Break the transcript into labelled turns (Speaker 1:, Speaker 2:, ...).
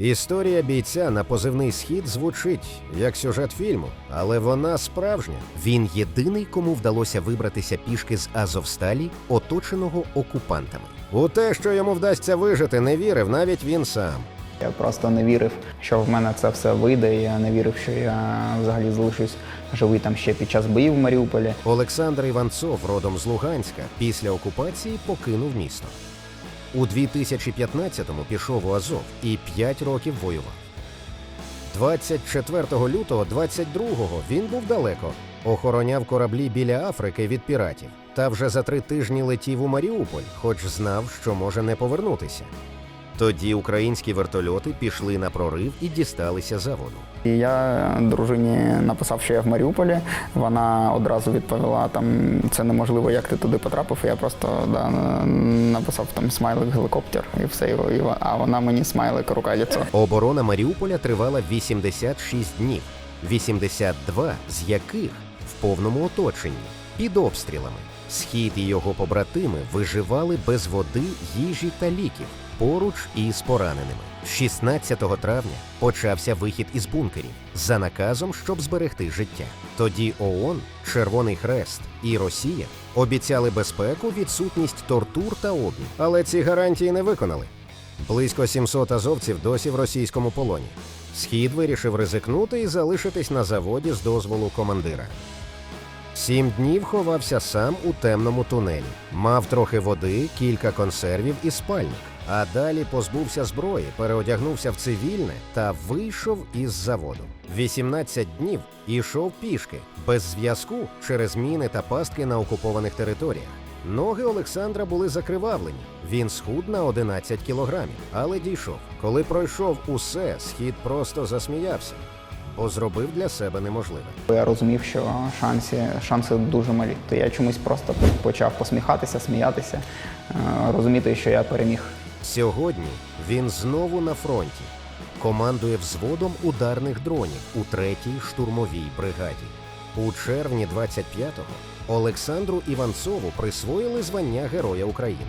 Speaker 1: Історія бійця на позивний схід звучить як сюжет фільму, але вона справжня. Він єдиний, кому вдалося вибратися пішки з Азовсталі, оточеного окупантами. У те, що йому вдасться вижити, не вірив навіть він сам.
Speaker 2: Я просто не вірив, що в мене це все вийде. Я не вірив, що я взагалі залишусь живий там ще під час боїв в Маріуполі.
Speaker 1: Олександр Іванцов, родом з Луганська, після окупації покинув місто. У 2015-му пішов у Азов і 5 років воював. 24 лютого 22-го він був далеко, охороняв кораблі біля Африки від піратів. Та вже за три тижні летів у Маріуполь, хоч знав, що може не повернутися. Тоді українські вертольоти пішли на прорив і дісталися заводу.
Speaker 2: І я дружині написав, що я в Маріуполі. Вона одразу відповіла: там це неможливо, як ти туди потрапив. І я просто да, написав там смайлик гелікоптер і все. І, а вона мені смайлик рука ліцо.
Speaker 1: Оборона Маріуполя тривала 86 днів, 82 з яких в повному оточенні, під обстрілами. Схід і його побратими виживали без води, їжі та ліків поруч із пораненими. 16 травня почався вихід із бункерів за наказом, щоб зберегти життя. Тоді ООН, Червоний Хрест і Росія обіцяли безпеку, відсутність тортур та обмін, але ці гарантії не виконали. Близько 700 азовців досі в російському полоні. Схід вирішив ризикнути і залишитись на заводі з дозволу командира. Сім днів ховався сам у темному тунелі, мав трохи води, кілька консервів і спальник. А далі позбувся зброї, переодягнувся в цивільне та вийшов із заводу. 18 днів ішов пішки, без зв'язку через міни та пастки на окупованих територіях. Ноги Олександра були закривавлені. Він схуд на 11 кілограмів, але дійшов. Коли пройшов усе, схід просто засміявся, зробив для себе неможливе.
Speaker 2: Я розумів, що шанси, шанси дуже малі. То я чомусь просто почав посміхатися, сміятися, е, розуміти, що я переміг.
Speaker 1: Сьогодні він знову на фронті. Командує взводом ударних дронів у 3-й штурмовій бригаді. У червні 25-го Олександру Іванцову присвоїли звання Героя України.